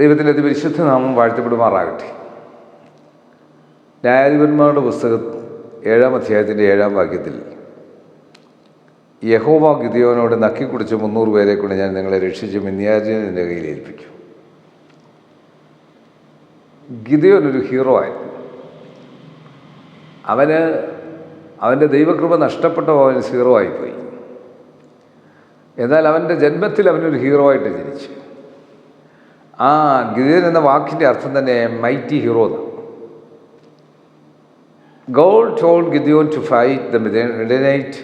ദൈവത്തിന്റെ അതിപരിശുദ്ധ നാമം വാഴ്ത്തപ്പെടുമാറാകട്ടെ. ന്യായാധിപന്മാരുടെ പുസ്തകം ഏഴാം അധ്യായത്തിന്റെ ഏഴാം വാക്യത്തിൽ യഹോവ ഗിദിയോനോട് നക്കിക്കുടിച്ച് മുന്നൂറ് പേരെ കൊണ്ട് ഞാൻ നിങ്ങളെ രക്ഷിച്ച് മിന്യാജിനെ കയ്യിൽ ഏൽപ്പിക്കും. ഗിദിയോൻ ഒരു ഹീറോ ആയിരുന്നു. അവന് അവന്റെ ദൈവകൃപ നഷ്ടപ്പെട്ട അവൻ ഹീറോ ആയിപ്പോയി. എന്നാൽ അവന്റെ ജന്മത്തിൽ അവനൊരു ഹീറോ ആയിട്ട് ജനിച്ചു. ആ ഗിരിയൻ എന്ന വാക്കിന്റെ അർത്ഥം തന്നെ mighty hero God told Gideon to fight the Midianite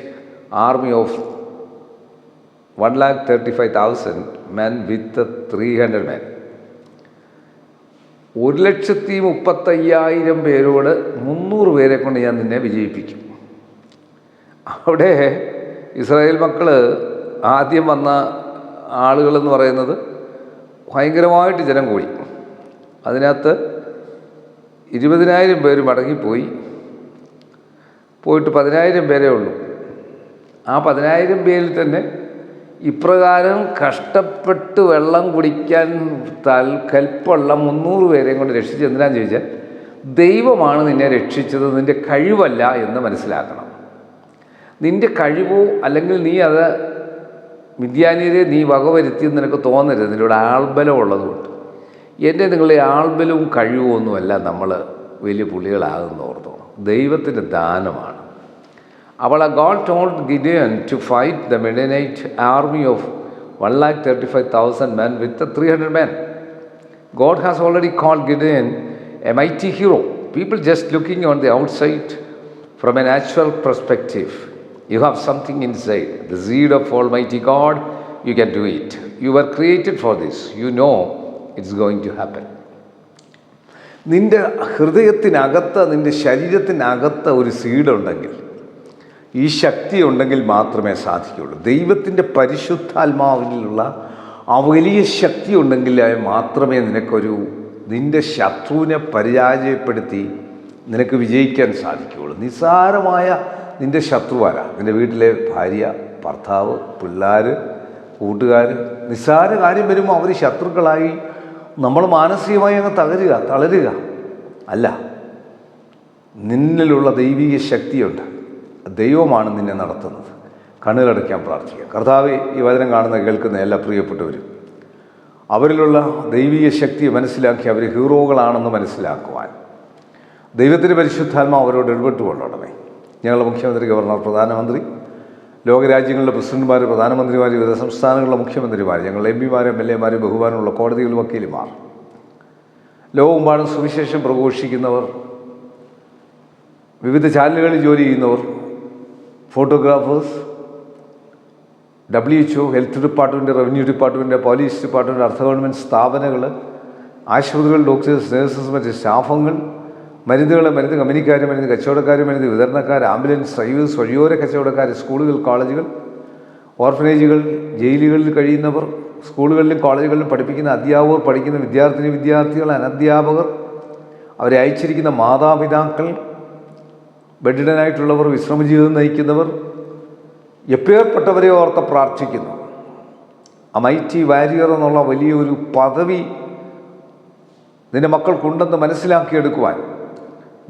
army of one lakh thirty five thousand men with three hundred men ഒരു ലക്ഷത്തി മുപ്പത്തയ്യായിരം പേരോട് മുന്നൂറ് പേരെ കൊണ്ട് ഞാൻ നിന്നെ വിജയിപ്പിക്കും. അവിടെ ഇസ്രായേൽ മക്കൾ ആദ്യം വന്ന ആളുകളെന്ന് പറയുന്നത് ഭയങ്കരമായിട്ട് ജനം കൂടി. അതിനകത്ത് ഇരുപതിനായിരം പേര് മടങ്ങിപ്പോയി. പോയിട്ട് പതിനായിരം പേരേ ഉള്ളൂ. ആ പതിനായിരം പേരിൽ തന്നെ ഇപ്രകാരം കഷ്ടപ്പെട്ട് വെള്ളം കുടിക്കാൻ താൽ കൽപ്പുള്ള മുന്നൂറ് പേരെയും കൊണ്ട് രക്ഷിച്ചത് എന്തിനാന്ന് ചോദിച്ചാൽ ദൈവമാണ് നിന്നെ രക്ഷിച്ചത് നിന്റെ കഴിവല്ല എന്ന് മനസ്സിലാക്കണം. നിന്റെ കഴിവോ അല്ലെങ്കിൽ നീ അത് വിദ്യാനിയരെ നീ വകവരുത്തിയെന്ന് നിനക്ക് തോന്നരുത്. നിന്നോട് ആൾബലം ഉള്ളതുകൊണ്ട് എന്റെ നിങ്ങളെ ആൾബലവും കഴിവും ഒന്നുമല്ല നമ്മൾ വലിയ പുള്ളികളാകുന്ന ഓർത്തോണം. ദൈവത്തിന്റെ ദാനമാണ്. അവൾ ആ God told Gideon to fight the Midianite army of one lakh thirty five thousand man with three hundred man. God has already call Gideon a mighty hero. People just looking on the outside from a natural perspective. You have something inside, the seed of Almighty God, you can do it. You were created for this. You know it's going to happen. നിന്റെ ഹൃദയത്തിനകത്ത് നിന്റെ ശരീരത്തിനകത്ത് ഒരു സീഡുണ്ടെങ്കിൽ ഈ ശക്തി ഉണ്ടെങ്കിൽ മാത്രമേ സാധിക്കുകയുള്ളൂ ദൈവത്തിന്റെ പരിശുദ്ധാത്മാവിലുള്ള ആ വലിയ ശക്തി ഉണ്ടെങ്കിൽ മാത്രമേ നിനക്കൊരു നിന്റെ ശത്രുവിനെ പരാജയപ്പെടുത്തി നിനക്ക് വിജയിക്കാൻ സാധിക്കുകയുള്ളൂ നിസ്സാരമായ നിന്റെ ശത്രുവാരാ. നിന്റെ വീട്ടിലെ ഭാര്യ ഭർത്താവ് പിള്ളേർ കൂട്ടുകാർ നിസ്സാര കാര്യം വരുമ്പോൾ അവർ ശത്രുക്കളായി നമ്മൾ മാനസികമായി അങ്ങ് തകരുക തളരുക. അല്ല നിന്നിലുള്ള ദൈവീക ശക്തിയുണ്ട്. ദൈവമാണ് നിന്നെ നടത്തുന്നത്. കണ്ണുകടയ്ക്കാൻ പ്രാർത്ഥിക്കുക. കർത്താവ് ഈ വചനം കാണുന്ന കേൾക്കുന്ന എല്ലാ പ്രിയപ്പെട്ടവരും അവരിലുള്ള ദൈവീക ശക്തി മനസ്സിലാക്കി അവർ ഹീറോകളാണെന്ന് മനസ്സിലാക്കുവാൻ ദൈവത്തിന്റെ പരിശുദ്ധാത്മാവ് അവരോട് ഇടപെട്ടുകൊള്ളണമേ. ഞങ്ങളുടെ മുഖ്യമന്ത്രി ഗവർണർ പ്രധാനമന്ത്രി ലോകരാജ്യങ്ങളിലെ പ്രസിഡന്റുമാർ പ്രധാനമന്ത്രിമാർ വിവിധ സംസ്ഥാനങ്ങളിലെ മുഖ്യമന്ത്രിമാർ ഞങ്ങളുടെ എം പിമാർ എം എൽ എമാർ ബഹുമാനമുള്ള കോടതികൾ വക്കീലുമാർ ലോകമെമ്പാടും സുവിശേഷം പ്രഘോഷിക്കുന്നവർ വിവിധ ചാനലുകളിൽ ജോലി ചെയ്യുന്നവർ photographers W H O health department revenue department police department അർദ്ധ ഗവൺമെന്റ് സ്ഥാപനങ്ങൾ ആശുപത്രികൾ ഡോക്ടേഴ്സ് നേഴ്സസ് മറ്റ് സ്റ്റാഫുകൾ മരുന്നുകൾ മരുന്ന് കമ്പനിക്കാർ മരുന്ന് കച്ചവടക്കാർ മരുന്ന് വിതരണക്കാർ ആംബുലൻസ് ഡ്രൈവേഴ്സ് വഴിയോര കച്ചവടക്കാർ സ്കൂളുകൾ കോളേജുകൾ ഓർഫനേജുകൾ ജയിലുകളിൽ കഴിയുന്നവർ സ്കൂളുകളിലും കോളേജുകളിലും പഠിപ്പിക്കുന്ന അധ്യാപകർ പഠിക്കുന്ന വിദ്യാർത്ഥിനി വിദ്യാർത്ഥികൾ അനധ്യാപകർ അവരെ അയച്ചിരിക്കുന്ന മാതാപിതാക്കൾ ബെഡിഡനായിട്ടുള്ളവർ വിശ്രമജീവിതം നയിക്കുന്നവർ എപ്പേർപ്പെട്ടവരെ ഓർത്ത് പ്രാർത്ഥിക്കുന്നു. ആ മൈറ്റി വാരിയർ എന്നുള്ള വലിയൊരു പദവി നിന്റെ മക്കൾക്കുണ്ടെന്ന് മനസ്സിലാക്കിയെടുക്കുവാൻ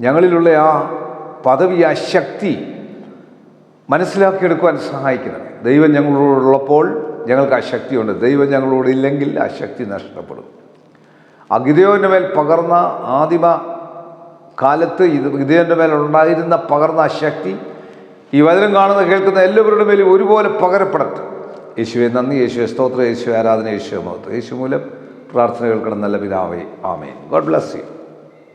ഞങ്ങളിലുള്ള ആ പദവി ആ ശക്തി മനസ്സിലാക്കിയെടുക്കുവാൻ സഹായിക്കണം. ദൈവം ഞങ്ങളോടുള്ളപ്പോൾ ഞങ്ങൾക്ക് ആ ശക്തിയുണ്ട്. ദൈവം ഞങ്ങളോടില്ലെങ്കിൽ ആ ശക്തി നഷ്ടപ്പെടും. അഗിതയോന്റെ മേൽ പകർന്ന ആദിമ കാലത്ത് ഇത് ഗിതയോന്റെ മേൽ ഉണ്ടായിരുന്ന പകർന്ന ആ ശക്തി ഈ വചനം കാണുന്ന കേൾക്കുന്ന എല്ലാവരുടെ മേലും ഒരുപോലെ പകരപ്പെടട്ടെ. യേശുവെ നന്ദി. യേശുവെ സ്തോത്രം. യേശു ആരാധന. യേശു മഹത്വം. യേശു മൂലം പ്രാർത്ഥന കേൾക്കണം നല്ല പിതാവേ. ആമേൻ. God bless you.